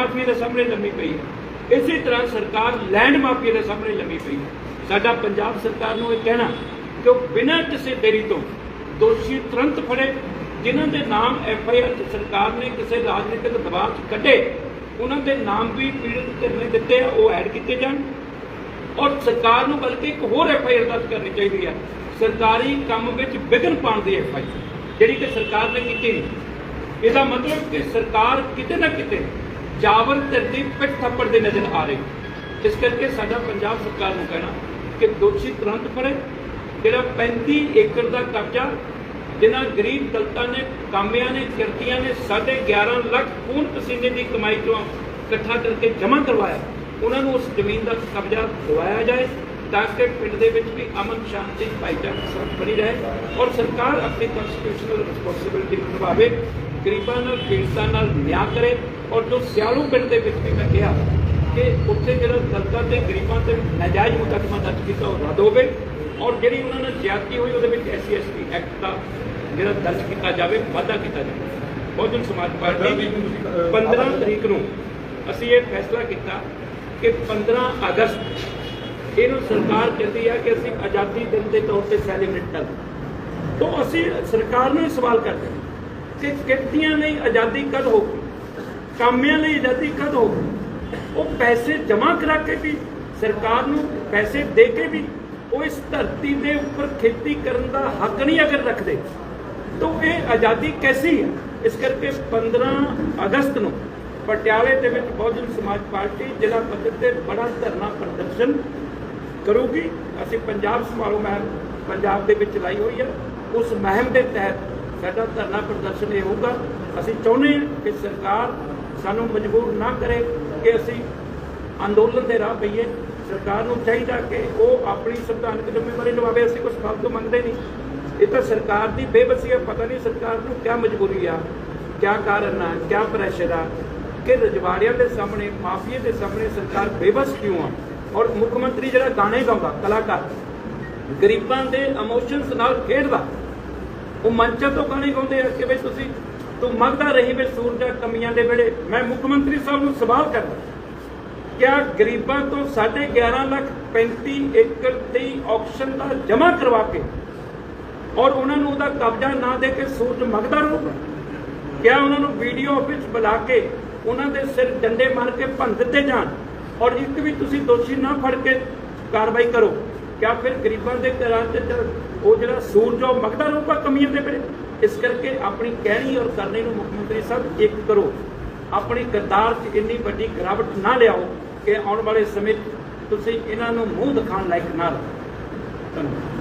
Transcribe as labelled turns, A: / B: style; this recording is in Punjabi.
A: ਮਾਫੀਆ ਦੇ ਸਾਹਮਣੇ ਲੰਮੀ ਪਈ ਹੈ। ਇਸੇ ਤਰ੍ਹਾਂ ਸਰਕਾਰ ਲੈਂਡ ਮਾਫੀਆ ਦੇ ਸਾਹਮਣੇ ਲੰਮੀ ਪਈ ਹੈ। ਸਾਡਾ ਪੰਜਾਬ ਸਰਕਾਰ ਨੂੰ ਇਹ ਕਹਿਣਾ ਕਿ ਉਹ ਬਿਨਾਂ ਕਿਸੇ ਦੇਰੀ ਤੋਂ ਦੋਸ਼ੀ ਤੁਰੰਤ ਫੜੇ, ਜਿਨ੍ਹਾਂ ਦੇ ਨਾਮ ਐਫ ਆਈ ਆਰ ਸਰਕਾਰ ਨੇ ਕਿਸੇ ਰਾਜਨੀਤਿਕ ਦਬਾਅ 'ਚ ਕੱਢੇ, ਉਹਨਾਂ ਦੇ ਨਾਮ ਵੀ ਪੀੜਤ ਧਿਰ ਦਿੱਤੇ ਉਹ ਐਡ ਕੀਤੇ ਜਾਣ। ਔਰ ਸਰਕਾਰ ਨੂੰ ਬਲਕਿ ਇੱਕ ਹੋਰ ਐਫ ਆਈ ਆਰ ਦਰਜ ਕਰਨੀ ਚਾਹੀਦੀ ਹੈ। ਸਰਕਾਰੀ ਕੰਮ ਵਿੱਚ ਵਿਘਨ ਪਾਉਣ ਦੀ ਐਫ ਆਈ ਜਿਹੜੀ ਕਿ ਸਰਕਾਰ ਨੇ ਕੀਤੀ ਨਹੀਂ। ਇਹਦਾ ਮਤਲਬ ਕਿ ਸਰਕਾਰ ਕਿਤੇ ਨਾ ਕਿਤੇ ਜਾਬਰ ਧਿਰ ਦੀ ਪਿੱਠ ਥੱਪੜ ਦੇ ਨਜ਼ਰ ਆ ਰਹੇ। ਇਸ ਕਰਕੇ ਸਾਡਾ ਪੰਜਾਬ ਸਰਕਾਰ ਨੂੰ ਕਹਿਣਾ ਕਿ ਦੋਸ਼ੀ ਤੁਰੰਤ ਫੜੇ। ਜਿਹੜਾ 35 ਏਕੜ ਦਾ ਕਬਜ਼ਾ ਜਿਨ੍ਹਾਂ ਗਰੀਬ ਦਲਤਾਂ ਨੇ, ਕਾਮਿਆਂ ਨੇ ਕਿਰਤੀਆਂ ਨੇ 11.5 ਲੱਖ ਖੂਨ ਪਸੀਨੇ ਦੀ ਕਮਾਈ ਤੋਂ ਇਕੱਠਾ ਕਰਕੇ ਜਮ੍ਹਾਂ ਕਰਵਾਇਆ। ਉਹਨਾਂ ਨੂੰ ਉਸ ਜ਼ਮੀਨ ਦਾ ਕਬਜ਼ਾ ਦਵਾਇਆ ਜਾਏ। ਤਾਂ ਕਿ ਪਿੰਡ ਦੇ ਵਿੱਚ ਵੀ ਅਮਨ ਸ਼ਾਂਤੀ ਭਾਈਚਾਰਾ ਸਭ ਬਣੀ ਰਹੇ ਔਰ ਸਰਕਾਰ ਆਪਣੀ ਕਨਸਟੀਟਿਊਸ਼ਨਲ ਰਿਸਪੌਂਸਿਬਿਲਟੀ ਨਿਭਾਵੇ ਗਰੀਬਾਂ ਨਾਲ ਪੀੜਤਾਂ ਨਾਲ ਨਿਆਂ ਕਰੇ ਔਰ ਜੋ ਸਿਆਲੂ ਪਿੰਡ ਦੇ ਵਿੱਚ ਵੀ ਮੈਂ ਕਿਹਾ ਕਿ ਉੱਥੇ ਜਿਹੜਾ ਦਲਤਾਂ ਤੇ ਗਰੀਬਾਂ ਤੇ ਨਾਜਾਇਜ਼ ਮੁਕੱਦਮਾ ਦਰਜ ਕੀਤਾ ਉਹ ਰੱਦ ਹੋਵੇ ਔਰ ਜਿਹੜੀ ਉਹਨਾਂ ਨਾਲ ਜ਼ਿਆਦਤੀ ਹੋਈ ਉਹਦੇ ਵਿੱਚ ਐਸਸੀ ਐਸਟੀ ਐਕਟ ਦਾ ਜਿਹੜਾ ਦਰਜ ਕੀਤਾ ਜਾਵੇ ਵਾਧਾ ਕੀਤਾ ਜਾਵੇ। ਬਹੁਜਨ ਸਮਾਜ ਪਾਰਟੀ 15 ਤਰੀਕ ਨੂੰ ਅਸੀਂ ਇਹ ਫੈਸਲਾ ਕੀਤਾ ਕਿ 15 ਅਗਸਤ ਇਹਨੂੰ ਸਰਕਾਰ ਕਹਿੰਦੀ ਹੈ ਕਿ ਅਸੀਂ ਆਜ਼ਾਦੀ ਦਿਨ ਦੇ ਤੌਰ ਤੇ ਸੈਲੀਬ੍ਰੇਟ ਕਰ ਤੋਂ ਅਸੀਂ ਸਰਕਾਰ ਨੂੰ ਇਹ ਸਵਾਲ ਕਰਦੇ ਹਾਂ ਕਿ ਕਿਰਤੀਆਂ ਲਈ ਆਜ਼ਾਦੀ ਕਦ ਹੋਊਗੀ? ਕਾਮਿਆਂ ਲਈ ਆਜ਼ਾਦੀ ਕਦ ਹੋਊਗੀ? ਉਹ ਪੈਸੇ ਜਮ੍ਹਾਂ ਕਰਾ ਕੇ ਵੀ, ਸਰਕਾਰ ਨੂੰ ਪੈਸੇ ਦੇ ਕੇ ਵੀ, ਉਹ ਇਸ ਧਰਤੀ ਦੇ ਉੱਪਰ ਖੇਤੀ ਕਰਨ ਦਾ ਹੱਕ ਨਹੀਂ ਅਗਰ ਰੱਖਦੇ। ਤਾਂ ਇਹ ਆਜ਼ਾਦੀ ਕੈਸੀ ਹੈ? ਇਸ ਕਰਕੇ 15 ਅਗਸਤ ਨੂੰ ਪਟਿਆਲੇ ਦੇ ਵਿੱਚ ਬਹੁਜਨ ਸਮਾਜ ਪਾਰਟੀ, ਜ਼ਿਲ੍ਹਾ ਪੱਧਰ ਤੇ ਬੜਾ ਧਰਨਾ ਪ੍ਰਦਰਸ਼ਨ ਕਰੂਗੀ। ਅਸੀਂ ਪੰਜਾਬ ਸਮਾਰੋਹ ਮਹਿਮ ਪੰਜਾਬ ਦੇ ਵਿੱਚ ਲਾਈ ਹੋਈ ਹੈ। ਉਸ ਮਹਿਮ ਦੇ ਤਹਿਤ ਸਾਡਾ ਧਰਨਾ ਪ੍ਰਦਰਸ਼ਨ ਇਹ ਹੋਊਗਾ। ਅਸੀਂ ਚਾਹੁੰਦੇ ਹਾਂ ਕਿ ਸਰਕਾਰ ਸਾਨੂੰ ਮਜਬੂਰ ਨਾ ਕਰੇ ਕਿ ਅਸੀਂ ਅੰਦੋਲਨ ਦੇ ਰਾਹ ਪਈਏ। ਸਰਕਾਰ ਨੂੰ ਚਾਹੀਦਾ ਕਿ ਉਹ ਆਪਣੀ ਸੰਵਿਧਾਨਕ ਜ਼ਿੰਮੇਵਾਰੀ ਨਿਭਾਵੇ। ਅਸੀਂ ਕੁਝ ਫਾਲਤੂ ਮੰਗਦੇ ਨਹੀਂ। ਇਹ ਤਾਂ ਸਰਕਾਰ ਦੀ ਬੇਬਸੀ ਹੈ। ਪਤਾ ਨਹੀਂ ਸਰਕਾਰ ਨੂੰ ਕਿਆ ਮਜਬੂਰੀ ਆ, ਕਿਆ ਕਾਰਨ ਆ, ਕਿਆ ਪ੍ਰੈਸ਼ਰ ਆ। ਕਿ ਰਜਵਾੜਿਆਂ ਦੇ ਸਾਹਮਣੇ, ਮਾਫੀਏ ਦੇ ਸਾਹਮਣੇ ਸਰਕਾਰ ਬੇਬਸ ਕਿਉਂ ਆ? ਔਰ ਮੁੱਖ ਮੰਤਰੀ ਜਿਹੜਾ ਗਾਣੇ ਗਾਉਂਦਾ, ਕਲਾਕਾਰ, ਗਰੀਬਾਂ ਦੇ ਇਮੋਸ਼ਨਸ ਨਾਲ ਖੇਡਦਾ, ਉਹ ਮੰਚਾਂ ਤੋਂ ਗਾਣੇ ਗਾਉਂਦੇ ਆ ਕਿ ਬਈ ਤੁਸੀਂ, ਤੂੰ ਮੰਗਦਾ ਰਹੀ ਬਈ ਸੂਰਜਾ ਕਮੀਆਂ ਦੇ ਵੇਲੇ। ਮੈਂ ਮੁੱਖ ਮੰਤਰੀ ਸਾਹਿਬ ਨੂੰ ਸਵਾਲ ਕਰਦਾ, ਕਿਆ ਗਰੀਬਾਂ ਤੋਂ 11.5 ਲੱਖ 35 ਏਕੜ ਦੀ ਆਕਸ਼ਨ ਦਾ ਜਮ੍ਹਾਂ ਕਰਵਾ ਕੇ ਔਰ ਉਹਨਾਂ ਨੂੰ ਉਹਦਾ ਕਬਜ਼ਾ ਨਾ ਦੇ ਕੇ ਸੂਰਜ ਮੰਗਦਾ ਰਹੂਗਾ? ਕਿਆ ਉਹਨਾਂ ਨੂੰ ਵੀਡੀਓ ਆਫਿਸ ਬੁਲਾ ਕੇ ਉਹਨਾਂ ਦੇ ਸਿਰ ਡੰਡੇ ਮਾਰ ਕੇ ਭੰਨ ਦਿੱਤੇ ਜਾਣ? ਔਰ ਇੱਕ ਵੀ ਤੁਸੀਂ ਦੋਸ਼ੀ ਨਾ ਫੜ ਕੇ ਕਾਰਵਾਈ ਕਰੋ। ਕਿਆ ਫਿਰ ਗਰੀਬਾਂ ਦੇ ਘਰਾਂ 'ਚ ਉਹ ਜਿਹੜਾ ਸੂਰਜ ਉਹ ਮੰਗਦਾ ਰਹੂਗਾ ਕਮੀਆਂ ਦੇ ਵੇਲੇ ਇਸ ਕਰਕੇ ਆਪਣੀ ਕਹਿਣੀ ਔਰ ਕਰਨੀ ਨੂੰ ਮੁੱਖ ਮੰਤਰੀ ਸਾਹਿਬ ਇੱਕ ਕਰੋ। ਆਪਣੀ ਕਰਤਾਰ 'ਚ ਇੰਨੀ ਵੱਡੀ ਗਿਰਾਵਟ ਨਾ ਲਿਆਓ ਕਿ ਆਉਣ ਵਾਲੇ ਸਮੇਂ 'ਚ ਤੁਸੀਂ ਇਹਨਾਂ ਨੂੰ ਮੂੰਹ ਦਿਖਾਉਣ ਲਾਇਕ ਨਾ ਰਹੋ। ਧੰਨਵਾਦ।